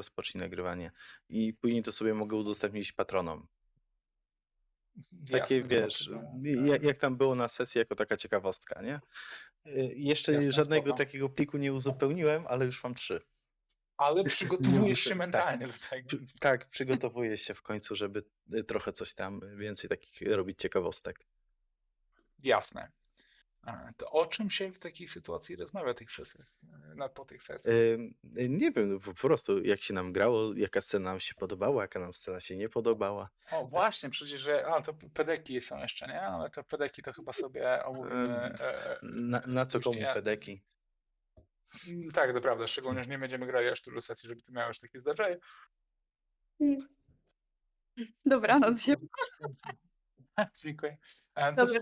rozpocznij nagrywanie. I później to sobie mogę udostępnić patronom. Takie Jasne, ma wiesz, jak, jak tam było na sesji, jako taka ciekawostka, nie? Y, Jeszcze Jasne, żadnego spoko. takiego pliku nie uzupełniłem, ale już mam trzy. Ale przygotowujesz się tak. mentalnie do tego. Tak, przygotowuję się w końcu, żeby y, trochę coś tam więcej takich robić ciekawostek. Jasne. To o czym się w takiej sytuacji rozmawia tych sesjach, e, na, po tych sesjach? Y, Nie wiem, no po prostu jak się nam grało, jaka scena nam się podobała, jaka nam scena się nie podobała. O, właśnie, przecież, że. A, to pedeki są jeszcze, nie? Ale to pedeki to chyba sobie omówimy. e, Na, na co komu. Ja- pedeki? Mm, Tak, to prawda, szczególnie, że nie będziemy grali aż tylu sesji, żeby ty miałeś takie zdarzenie. Dobranoc się. Dziękuję. E, To Dobrze,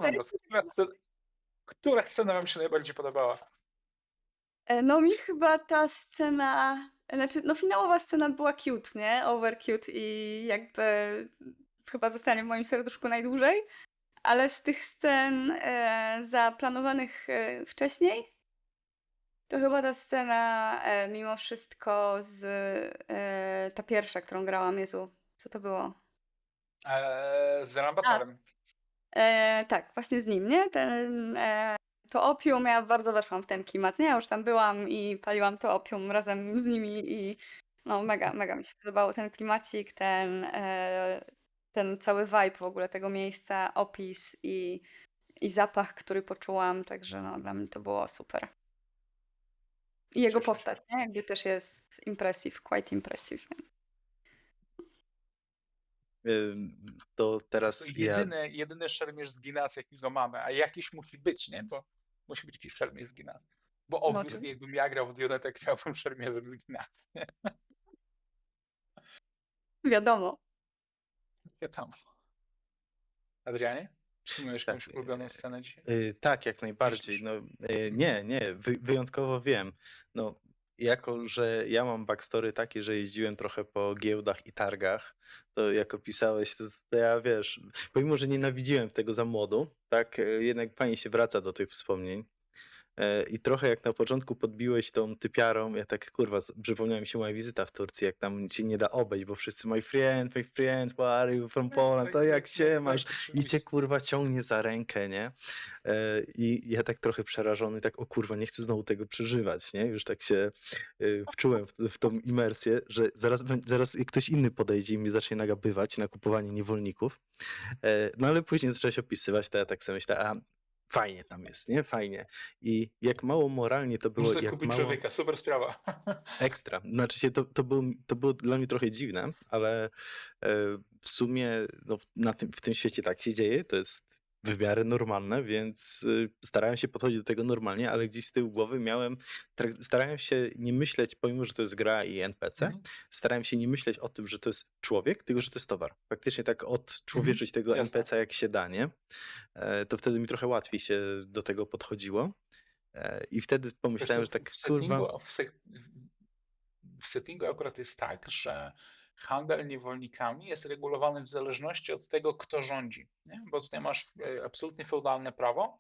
to- która scena wam się najbardziej podobała? E, No mi chyba ta scena, znaczy no finałowa scena była cute, nie? Over cute i jakby chyba zostanie w moim serduszku najdłużej. Ale z tych scen e, zaplanowanych e, wcześniej, to chyba ta scena e, mimo wszystko z e, ta pierwsza, którą grałam, Jezu, co to było? E, z Rambatarem. E, tak, właśnie z nim, nie? Ten, e, to opium, ja bardzo weszłam w ten klimat, nie? Ja już tam byłam i paliłam to opium razem z nimi i no mega, mega mi się podobało ten klimacik, ten, e, ten cały vibe w ogóle tego miejsca, opis i, i zapach, który poczułam, także no dla mnie to było super. I jego Cieszę się. postać, nie? Jakby też jest impressive, quite impressive. Więc. To To teraz ja. jedyny, jedyny szermierz z Ginac, jakiego mamy, a jakiś musi być, nie? Bo musi być jakiś szermierz z Ginac. Bo obviously, oczywiście. jakbym ja grał w Dionetę, chciałbym szermierzem z Ginac. Wiadomo. Wiadomo. Adrianie? Czy miałeś Tak, jakąś ulubioną scenę dzisiaj? Y, Tak, jak najbardziej. No, y, nie, nie, wy, wyjątkowo wiem. No, jako, że ja mam backstory taki, że jeździłem trochę po giełdach i targach, to jak opisałeś, to, to ja wiesz, pomimo, że nienawidziłem tego za młodu, tak, y, jednak fajnie się wraca do tych wspomnień. E, I trochę jak na początku podbiłeś tą typiarą, ja tak kurwa, przypomniała mi się moja wizyta w Turcji, jak tam cię nie da obejść, bo wszyscy my friend, my friend, where are you from Poland, to jak się masz? I cię kurwa ciągnie za rękę, nie? E, I ja tak trochę przerażony, tak o kurwa, nie chcę znowu tego przeżywać, nie? Już tak się y, wczułem w, w tą imersję, że zaraz, zaraz ktoś inny podejdzie i mnie zacznie nagabywać na kupowanie niewolników. E, No ale później zacząłeś opisywać, to ja tak sobie myślę, a fajnie tam jest, nie? Fajnie. I jak mało moralnie to było, Można jak kupić mało... człowieka, super sprawa. Ekstra. Znaczy się, to, to, było, to było dla mnie trochę dziwne, ale e, w sumie no, w- na tym, w tym świecie tak się dzieje, to jest w miarę normalne, więc y, starałem się podchodzić do tego normalnie, ale gdzieś z tyłu głowy miałem, starałem się nie myśleć, pomimo, że to jest gra i NPC, Mhm. starałem się nie myśleć o tym, że to jest człowiek, tylko że to jest towar. Faktycznie tak odczłowieczyć tego jasne. NPC jak się da, nie? E, To wtedy mi trochę łatwiej się do tego podchodziło. E, I wtedy pomyślałem, że tak w kurwa... settingu, w, se, w settingu akurat jest tak, że handel niewolnikami jest regulowany w zależności od tego, kto rządzi. Nie? Bo tutaj masz e, absolutnie feudalne prawo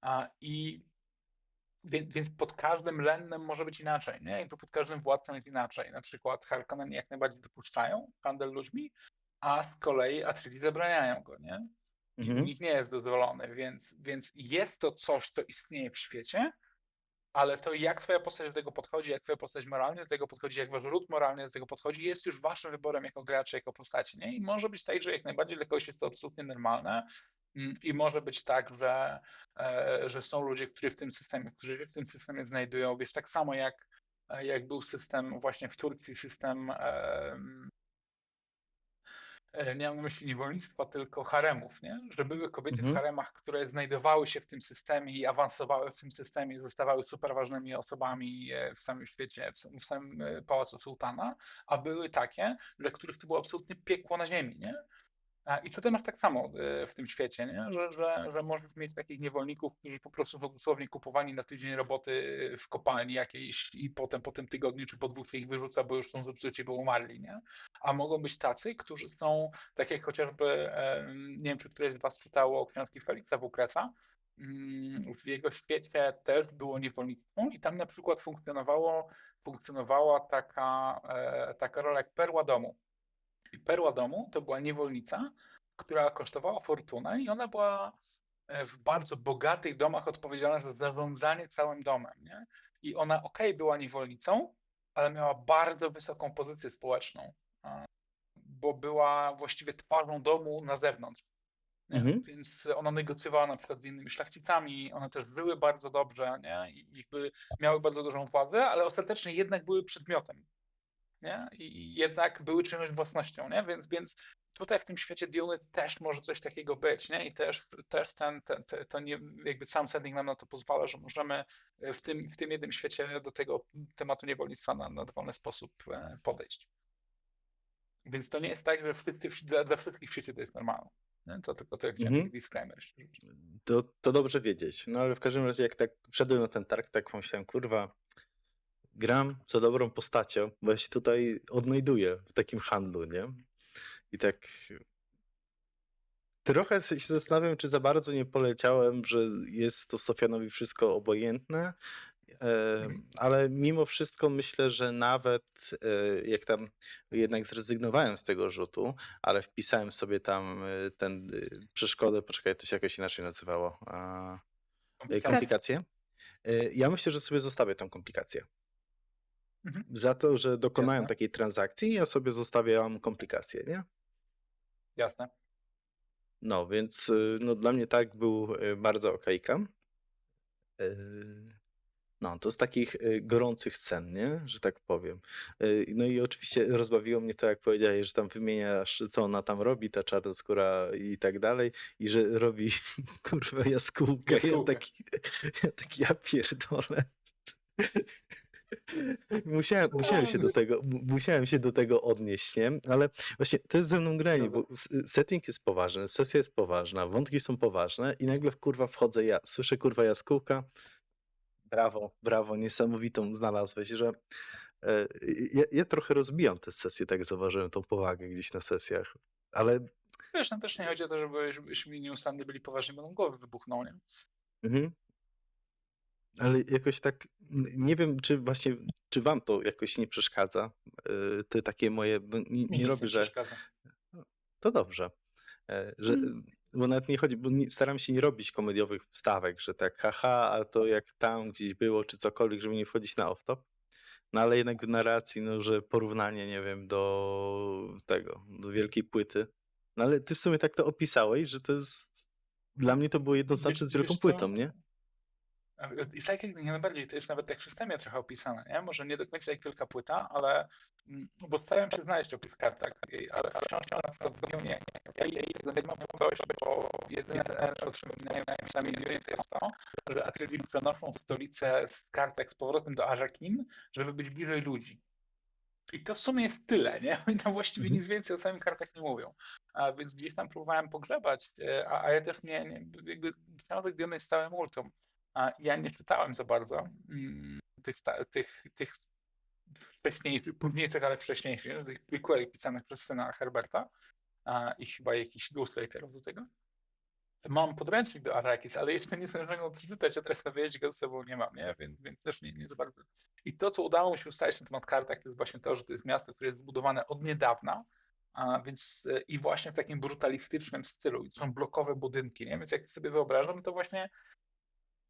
a, i więc, więc pod każdym lennem może być inaczej, nie? Jakby pod każdym władcą jest inaczej. Na przykład Harkonnen jak najbardziej dopuszczają handel ludźmi, a z kolei Atreides zabraniają go, nie? i Mhm. nich nie jest dozwolony, więc, więc jest to coś, co istnieje w świecie, ale to jak twoja postać do tego podchodzi, jak twoja postać moralnie do tego podchodzi, jak wasz ród moralny do tego podchodzi, jest już waszym wyborem jako graczy, jako postaci, nie? I może być tak, że jak najbardziej dla kogoś jest to absolutnie normalne mm, i może być tak, że, e, że są ludzie, którzy w tym systemie, którzy się w tym systemie znajdują, wiesz, tak samo jak, e, jak był system właśnie w Turcji, system em, e, nie mam na myśli niewolnictwa, tylko haremów, nie? Że były kobiety Mhm. w haremach, które znajdowały się w tym systemie i awansowały w tym systemie, zostawały super ważnymi osobami e, w samym świecie, w samym, w samym e, pałacu sułtana, a były takie, dla których to było absolutnie piekło na ziemi, nie? I tutaj masz tak samo e, w tym świecie, nie? Że, że, że możesz mieć takich niewolników, którzy po prostu są dosłownie kupowani na tydzień roboty e, w kopalni jakiejś i potem po tym tygodniu czy po dwóch się ich wyrzuca, bo już są zepsuci, bo umarli, nie? A mogą być tacy, którzy są, tak jak chociażby, nie wiem, czy któreś z was czytało książki Feliksa Wukreca, mm, w jego świecie też było niewolnictwo i tam na przykład funkcjonowało funkcjonowała taka, e, taka rola jak perła domu. Perła domu to była niewolnica, która kosztowała fortunę i ona była e, w bardzo bogatych domach odpowiedzialna za zarządzanie całym domem. Nie? I ona, okej, była niewolnicą, ale miała bardzo wysoką pozycję społeczną, bo była właściwie twarzą domu na zewnątrz. Mhm. Więc ona negocjowała na przykład z innymi szlachcicami, one też żyły bardzo dobrze, nie? I jakby miały bardzo dużą władzę, ale ostatecznie jednak były przedmiotem, nie? I jednak były czymś własnością, nie? Więc, więc tutaj w tym świecie Duny też może coś takiego być, nie? I też, też ten, ten, te- to nie, jakby sam setting nam na to pozwala, że możemy w tym, w tym jednym świecie do tego tematu niewolnictwa na, na dowolny sposób e, podejść. Więc to nie jest tak, że w, dla, dla wszystkich w świecie to jest normalne. Nie? To tylko to jak Mhm. taki disclaimer. To, to dobrze wiedzieć. No ale w każdym razie, jak tak wszedłem na ten targ, tak pomyślałem, kurwa, gram za dobrą postacią, bo ja się tutaj odnajduję w takim handlu, nie? I tak trochę się zastanawiam, czy za bardzo nie poleciałem, że jest to Sofianowi wszystko obojętne, Mhm. ale mimo wszystko myślę, że nawet e, jak tam jednak zrezygnowałem z tego rzutu, ale wpisałem sobie tam e, ten e, przeszkodę, poczekaj, to się jakoś inaczej nazywało. Komplikacje. Komplikacje. Ja myślę, że sobie zostawię tą komplikację. Mhm. Za to, że dokonałem Jasne. takiej transakcji, ja sobie zostawiam komplikację, nie? Jasne. No, więc y, no, dla mnie tak był y, bardzo okejka. Y, No, to z takich gorących scen, nie? Że tak powiem. No i oczywiście rozbawiło mnie to, jak powiedziałeś, że tam wymieniasz, co ona tam robi, ta czarnoskóra i tak dalej, i że robi kurwa jaskółkę. Ja Jaskółkę. taki, ja taki, ja pierdolę. Musiałem, musiałem się do tego, mu- musiałem się do tego odnieść, nie? Ale właśnie to jest ze mną granie, bo setting jest poważny, sesja jest poważna, wątki są poważne i nagle w kurwa wchodzę ja, słyszę kurwa jaskółka, brawo, brawo, niesamowitą znalazłeś, że e, ja, ja trochę rozbijam te sesje, tak zauważyłem tą powagę gdzieś na sesjach, ale Wiesz, nam też nie chodzi o to, żeby, żebyśmy nieustannie byli poważni, bo nam głowy wybuchną, nie? Mhm. Ale jakoś tak, nie wiem, czy właśnie, czy wam to jakoś nie przeszkadza, y, te takie moje, nie, nie nic robię, że przeszkadza. to dobrze, e, że, Mm. bo nawet nie chodzi, bo nie, staram się nie robić komediowych wstawek, że tak haha, a to jak tam gdzieś było, czy cokolwiek, żeby nie wchodzić na off-top, no ale jednak w narracji, no, że porównanie, nie wiem, do tego, do wielkiej płyty, no ale ty w sumie tak to opisałeś, że to jest, dla mnie to było jednoznaczne z wielką płytą, nie? I tak jak najbardziej, to jest nawet tak w systemie trochę opisane, nie? Może nie do końca jak wielka płyta, ale mm, bo staram się znaleźć opis kartek, i- ale ale książka na przykład zupełnie ja jej mam coś, bo jedyne o czym napisami nie więcej jest to, że Atreides przenoszą stolicę z kartek z powrotem do Arakin, żeby być bliżej ludzi. I to w sumie jest tyle, nie? Oni tam właściwie Mhm. nic więcej o samych kartach nie mówią. A więc gdzieś tam próbowałem pogrzebać, e, a, a ja też nie, nie jakby książek Diony jest stałe multum. Ja nie czytałem za bardzo mm, tych, tych, tych wcześniejszych, późniejszych, ale wcześniejszych, tych prequeli pisanych przez syna Herberta i chyba jakichś ghostwriterów do tego. Mam podręcznik do Arrakis, ale jeszcze nie zdążyłem go przeczytać, a teraz wyjeździe go ze sobą nie mam, nie? Więc, więc też nie, nie za bardzo. I to, co udało mi się ustalić na temat kartek, to jest właśnie to, że to jest miasto, które jest zbudowane od niedawna, a więc e, i właśnie w takim brutalistycznym stylu. I są blokowe budynki, nie? Więc jak sobie wyobrażam, to właśnie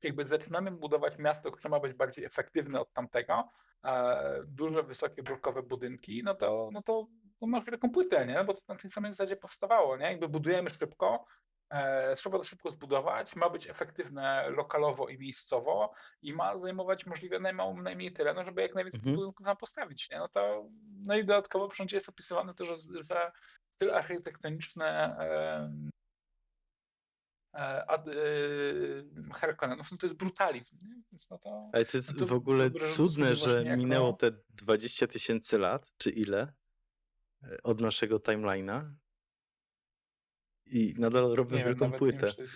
jakby zaczynamy budować miasto, które ma być bardziej efektywne od tamtego, e, duże, wysokie, blokowe budynki, no to, no to no masz wielką płytę, nie? Bo to na tej samej zasadzie powstawało, nie? Jakby budujemy szybko, e, trzeba to szybko zbudować, ma być efektywne lokalowo i miejscowo i ma zajmować możliwie najmał, najmniej terenu, żeby jak najwięcej Mhm. budynków tam postawić, nie? No to, no i dodatkowo wszędzie jest opisywane to, że, że styl architektoniczny e, e, e, Harkonnenów, no to jest brutalizm, nie? Więc no to... Ale to jest No to w ogóle cudne, że minęło te 20 tysięcy lat, czy ile, e, od naszego timeline'a i nadal robią Nie wielką wiem, płytę. czy.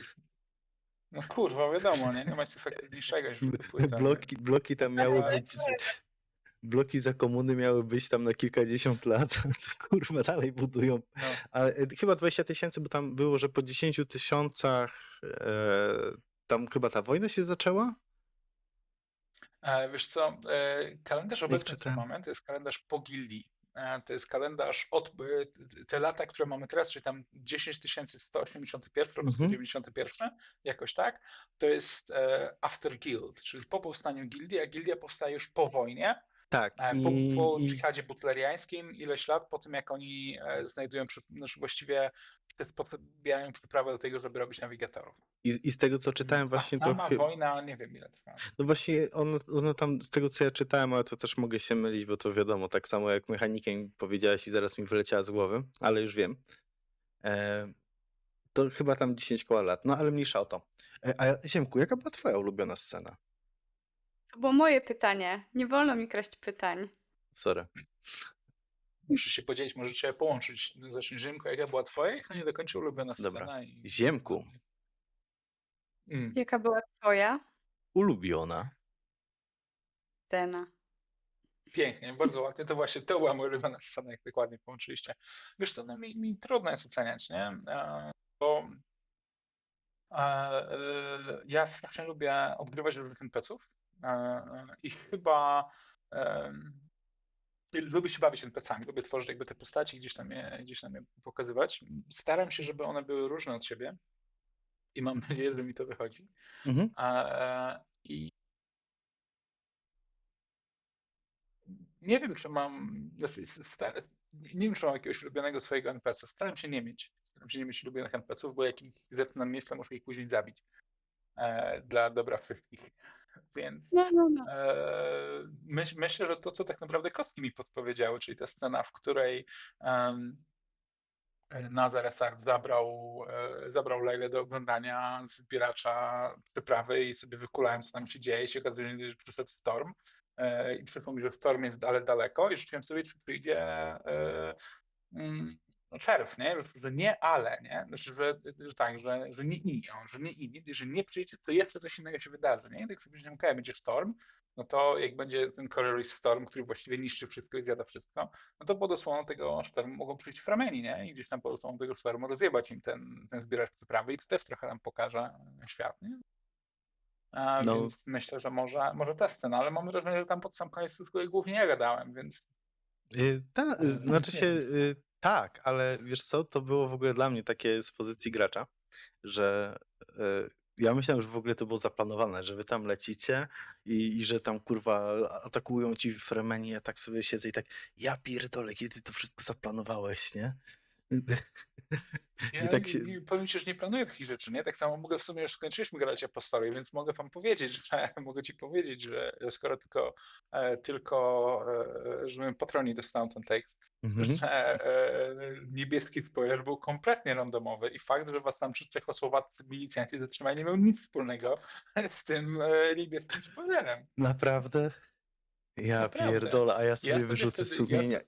No kurwa, wiadomo, nie? Nie ma nic efektywniejszego niż płyta. Bloki, bloki tam miały Ale- być, bloki za komuny miały być tam na kilkadziesiąt lat, to kurwa dalej budują. No. Ale chyba 20 tysięcy, bo tam było, że po 10 tysiącach e, tam chyba ta wojna się zaczęła? E, wiesz co, e, kalendarz obecny, czytałem. mamy, to jest kalendarz po gildii. E, To jest kalendarz od te lata, które mamy teraz, czyli tam 10181 albo Mhm. 191, jakoś tak, to jest after guild, czyli po powstaniu gildii, a gildia powstaje już po wojnie, Tak, e, po, i, po i, dżihadzie butleriańskim, ileś lat po tym, jak oni e, znajdują, znaczy właściwie przysposabiają przyprawę do tego, żeby robić nawigatorów. i, i z tego co czytałem właśnie a to sama wojna, nie wiem ile trwa. No właśnie, ono, ono tam, z tego co ja czytałem, ale to też mogę się mylić, bo to wiadomo, tak samo jak mechanikiem powiedziałaś i zaraz mi wyleciała z głowy, ale już wiem. E, to chyba tam 10 koła lat, no ale mniejsza o to. E, a Ziemku, jaka była twoja ulubiona scena? To było moje pytanie. Nie wolno mi kraść pytań. Sorry. Muszę się podzielić, możecie połączyć. Zacznij Rzymko, jaka była twoja? Niech nie dokończy ulubiona Dobra. scena. I... Ziemku, Mm. Jaka była twoja ulubiona. scena? Pięknie, bardzo ładnie. To właśnie to była moja ulubiona scena, jak dokładnie połączyliście. Wiesz, to no, mi, mi trudno jest oceniać, nie? E, Bo e, e, ja strasznie lubię odgrywać różnych NPC-ów i chyba lubię się bawić NPC-ami, lubię tworzyć jakby te postaci, gdzieś tam je, gdzieś tam je pokazywać. Staram się, żeby one były różne od siebie i mam nadzieję, że mi to wychodzi. Mhm. E, I nie wiem, czy mam. znaczy, Nie wiem, czy mam jakiegoś ulubionego swojego NPC. Staram się nie mieć. Staram się nie mieć ulubionych NPC-ów, bo jak ich zaczynam mieć, to muszę ich później zabić. E, dla dobra wszystkich. Więc No, no, no. e, myśl, myślę, że to, co tak naprawdę kostki mi podpowiedziały, czyli ta scena, w której em, Nazar Essar zabrał, e, zabrał Lejlę do oglądania zbieracza przyprawy i sobie wykulałem, co tam się dzieje. I się okazuje, że przyszedł Storm e, i mi, że Storm jest ale daleko i rzuciłem sobie, czy przyjdzie no, czerw, nie? Że nie ale, nie? Znaczy, że, że tak, że, że nie i, że nie i, że nie przyjdzie, to jeszcze coś innego się wydarzy, nie? I tak sobie myślałem, okej, będzie Storm, no to jak będzie ten Colorless Storm, który właściwie niszczy wszystko i zjada wszystko, no to pod osłoną tego sztormu mogą przyjść frameni, nie? I gdzieś tam pod osłoną tego sztormu rozjebać im ten, ten zbieracz przyprawy i to też trochę nam pokaże świat, nie? A, No. Więc myślę, że może, może ta scena, ale mam wrażenie, że tam pod sam koniec tylko głównie ja gadałem, więc Y, ta, E, znaczy się, y, tak, ale wiesz co, to było w ogóle dla mnie takie z pozycji gracza, że y, ja myślałem, że w ogóle to było zaplanowane, że wy tam lecicie i, i że tam kurwa atakują ci fremeni, ja tak sobie siedzę i tak, ja pierdolę, kiedy to wszystko zaplanowałeś, nie? Ja I tak się... powiem ci, że nie planuję takich rzeczy, nie? Tak samo mogę w sumie już skończyliśmy grać Apostory, więc mogę wam powiedzieć, że mogę ci powiedzieć, że skoro tylko e, tylko e, żebym patroni dostał ten tekst, Mhm. że e, niebieski spoiler był kompletnie randomowy i fakt, że was tam czy czechosłowaccy milicjanci zatrzymali nie miał nic wspólnego z tym e, niebieskim spoilerem. Naprawdę? Ja Naprawdę. pierdolę, a ja sobie sobie wyrzuty wtedy- ja sumienia.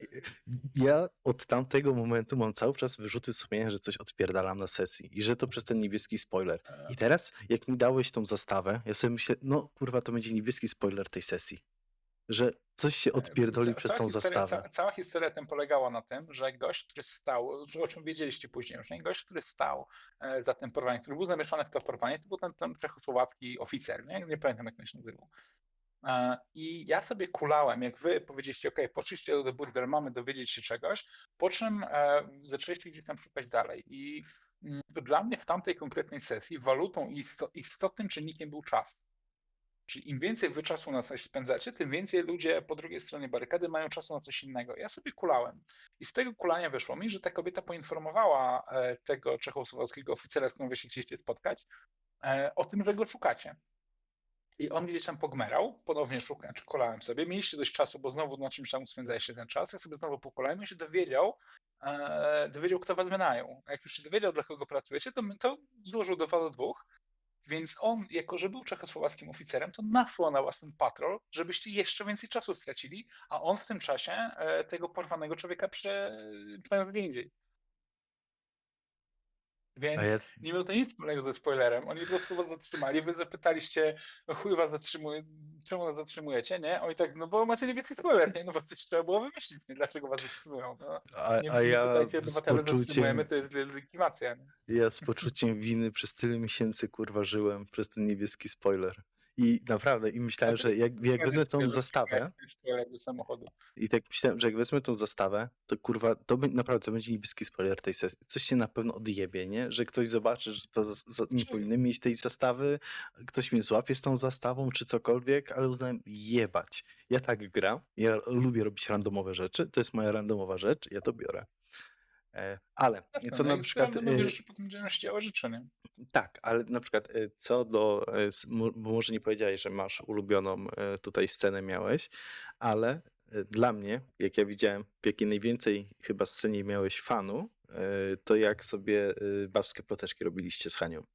Ja od tamtego momentu mam cały czas wyrzuty sumienia, że coś odpierdalam na sesji i że to przez ten niebieski spoiler. I teraz, jak mi dałeś tą zastawę, ja sobie myślę, no kurwa, to będzie niebieski spoiler tej sesji. Że coś się odpierdoli E, Ca- przez cała tą historia- zastawę. Ca, cała historia tym polegała na tym, że gość, który stał, o czym wiedzieliście później nie? gość, który stał e, za tym porwaniem, który był zamieszany w to porwanie, to był ten, ten czechosłowacki oficer, nie? nie pamiętam jak on się nazywał. I ja sobie kulałem, jak wy powiedzieliście, ok, poszliście do Burger, mamy dowiedzieć się czegoś, po czym e, zaczęliście gdzieś tam szukać dalej. I mm, dla mnie w tamtej konkretnej sesji walutą i isto- istotnym czynnikiem był czas. Czyli im więcej wy czasu na coś spędzacie, tym więcej ludzie po drugiej stronie barykady mają czasu na coś innego. Ja sobie kulałem. I z tego kulania wyszło mi, że ta kobieta poinformowała e, tego czechosłowackiego oficera, z którym wy się chcieliście spotkać, e, o tym, że go szukacie. I on gdzieś tam pogmerał, ponownie szukałem, kolałem sobie. Mieliście dość czasu, bo znowu na czymś tam spędzaliście ten czas. Ja sobie znowu pokolałem i się dowiedział, e, dowiedział, kto was wynają. A jak już się dowiedział, dla kogo pracujecie, to, to złożył do was dwóch. Więc on, jako że był czechosłowackim oficerem, to nasłał na was ten patrol, żebyście jeszcze więcej czasu stracili, a on w tym czasie e, tego porwanego człowieka prze, prze gdzie indziej. Więc ja, nie miał to nic wspólnego ze spoilerem. Oni po prostu was zatrzymali, wy zapytaliście, no chuj was zatrzymuje, czemu nas zatrzymujecie, nie? Oni tak, no bo macie niebieski spoiler, nie? No bo coś trzeba było wymyślić, nie? Dlaczego was zatrzymują? No, a, nie, a ja z poczuciem, to jest legitymacja, nie? ja z poczuciem winy przez tyle miesięcy kurwa żyłem przez ten niebieski spoiler. I naprawdę, i myślałem, że jak, jak wezmę tą zastawę, do samochodu. i tak myślałem, że jak wezmę tą zastawę, to kurwa, to będzie, naprawdę to będzie niebieski spoiler tej sesji. Coś się na pewno odjebie, nie? Że ktoś zobaczy, że to za, za, nie Znaczy- powinny mieć tej zastawy, ktoś mnie złapie z tą zastawą, czy cokolwiek, ale uznałem, jebać. Ja tak gram, ja lubię robić randomowe rzeczy, to jest moja randomowa rzecz, ja to biorę. E, ale co na przykład... Nowe e, rzeczy potem będziemy się życzenie. tak, ale na przykład e, co do, e, s- mo- bo może nie powiedziałeś, że masz ulubioną e, tutaj scenę miałeś, ale e, dla mnie, jak ja widziałem, w jakiej najwięcej chyba scenie miałeś fanu, e, to jak sobie e, babskie ploteczki robiliście z Hanią.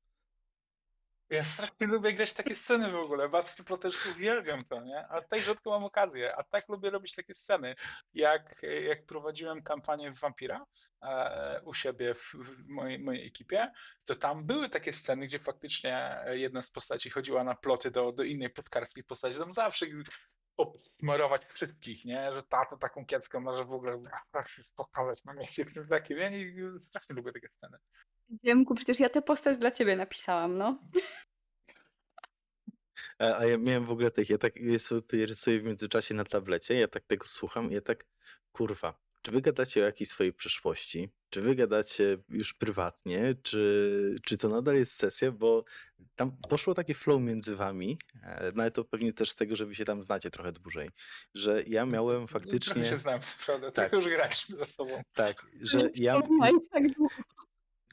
Ja strasznie lubię grać takie sceny w ogóle. Babski Ploteczki uwielbiam to, nie? A tak rzadko mam okazję. A tak lubię robić takie sceny. Jak, jak prowadziłem kampanię w Vampira e, u siebie w, w mojej, mojej ekipie, to tam były takie sceny, gdzie faktycznie jedna z postaci chodziła na ploty do, do innej plotkarskiej postaci. Tam zawsze obsmarować wszystkich, nie? Że ta to taką kieckę ma, że w ogóle ach, pokazać na mieście. Ja nie, strasznie lubię takie sceny. Ziemku, przecież ja tę postać dla ciebie napisałam, no. A, a ja miałem w ogóle tak, ja tak tutaj rysuję w międzyczasie na tablecie, ja tak tego słucham i ja tak, kurwa, czy wy gadacie o jakiejś swojej przyszłości? Czy wy gadacie już prywatnie? Czy, czy to nadal jest sesja? Bo tam poszło takie flow między wami, e, no ale to pewnie też z tego, że wy się tam znacie trochę dłużej, że ja miałem Trochę faktycznie, się znam, prawda? Tak. Tak. już graliśmy ze sobą. tak, że ja, tak długo.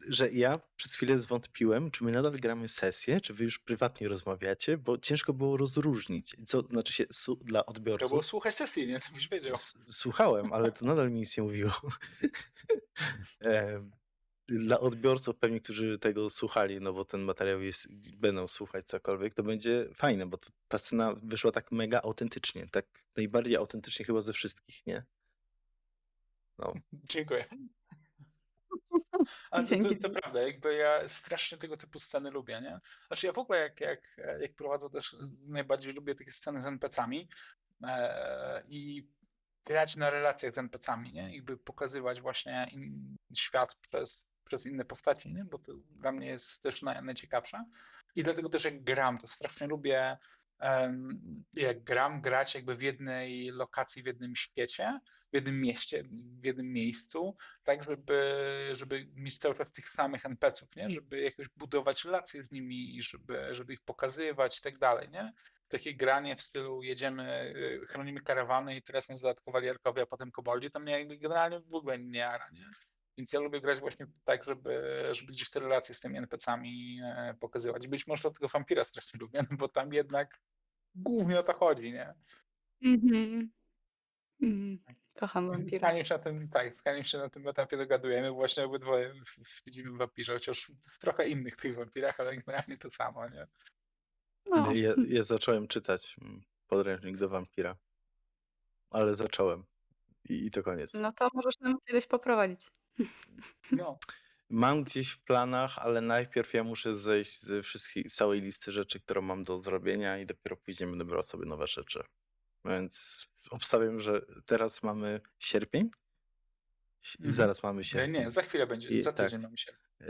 Że ja przez chwilę zwątpiłem, czy my nadal gramy sesję, czy wy już prywatnie rozmawiacie, bo ciężko było rozróżnić, co znaczy się dla To odbiorców. było słuchać sesji, nie? To byś wiedział. S- Słuchałem, ale to nadal mi nic nie mówiło. Dla odbiorców pewnie, którzy tego słuchali, no bo ten materiał jest, będą słuchać cokolwiek, to będzie fajne, bo to, ta scena wyszła tak mega autentycznie, tak najbardziej autentycznie chyba ze wszystkich, nie? No, Dziękuję. Ale to, to, to prawda, jakby ja strasznie tego typu sceny lubię, nie? Znaczy ja w ogóle jak, jak, jak prowadzę też najbardziej lubię takie sceny z NPC-ami e, i grać na relacjach z NPC-ami, nie? Jakby pokazywać właśnie in, świat przez, przez inne postaci, nie? Bo to dla mnie jest też naj, najciekawsze. I dlatego też jak gram, to strasznie lubię jak gram, grać jakby w jednej lokacji, w jednym świecie, w jednym mieście, w jednym miejscu, tak, żeby, żeby mieć cały czas tych samych NPC-ów, nie? Żeby jakoś budować relacje z nimi i żeby, żeby ich pokazywać i tak dalej, nie? Takie granie w stylu jedziemy, y, chronimy karawany i teraz nas zadatkowali Jarkowie, a potem Koboldzi, to mnie generalnie w ogóle nie jara, nie? Więc ja lubię grać właśnie tak, żeby, żeby gdzieś te relacje z tymi NPC-ami e, pokazywać. I być może dlatego Vampira strasznie lubię, no bo tam jednak głównie o to chodzi, nie? Mhm. Mhm. Kocham wampira. Skanie się na tym, tak, skanie się na tym etapie dogadujemy. Właśnie obydwoje w- w- wampirze, chociaż w trochę innych tych wampirach, ale generalnie to samo, nie? No. ja, ja zacząłem czytać mm, podręcznik do wampira, ale zacząłem i, i to koniec. no to możesz nam kiedyś poprowadzić. No, Mam gdzieś w planach, ale najpierw ja muszę zejść ze wszystkich, z całej listy rzeczy, którą mam do zrobienia i dopiero później będę brał sobie nowe rzeczy. Więc obstawiam, że teraz mamy sierpień. Mhm. Zaraz mamy nie, sierpień. nie, za chwilę będzie, I- za tak. tydzień mamy się. Yy,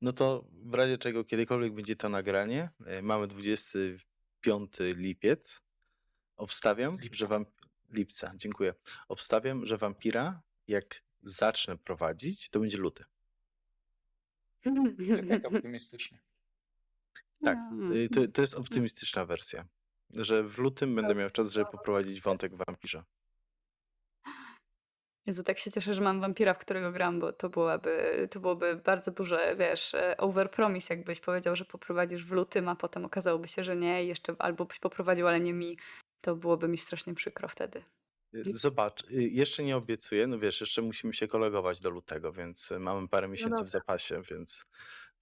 No to w razie czego kiedykolwiek będzie to nagranie, yy, mamy 25 lipiec. Obstawiam, Lipca. że wam lipca, dziękuję. Obstawiam, że wampira jak zacznę prowadzić, to będzie luty. Nie tak optymistycznie. Tak, Mm. Y, To, to jest optymistyczna wersja, że w lutym będę miał czas, żeby poprowadzić wątek w wampirze. Jezu, tak się cieszę, że mam wampira, w którego gram, bo to byłoby, to byłoby bardzo duże, wiesz, e, overpromise, jakbyś powiedział, że poprowadzisz w lutym, a potem okazałoby się, że nie jeszcze albo byś poprowadził, ale nie mi. To byłoby mi strasznie przykro wtedy. Y, Zobacz, y, jeszcze nie obiecuję, no wiesz, jeszcze musimy się kolegować do lutego, więc y, mamy parę miesięcy w dobra. zapasie, więc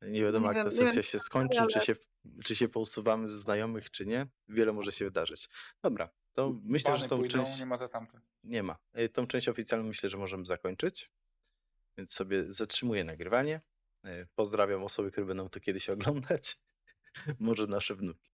nie wiadomo No Nie jak ta wiem, wiem, sesja czy się skończy, czy ale- się, czy się pousuwamy ze znajomych, czy nie. Wiele może się wydarzyć. Dobra, to myślę, Bany że tą pójdą, część... nie ma za tamte. Nie ma. Tą część oficjalną myślę, że możemy zakończyć. Więc sobie zatrzymuję nagrywanie. Pozdrawiam osoby, które będą to kiedyś oglądać. Może nasze wnuki.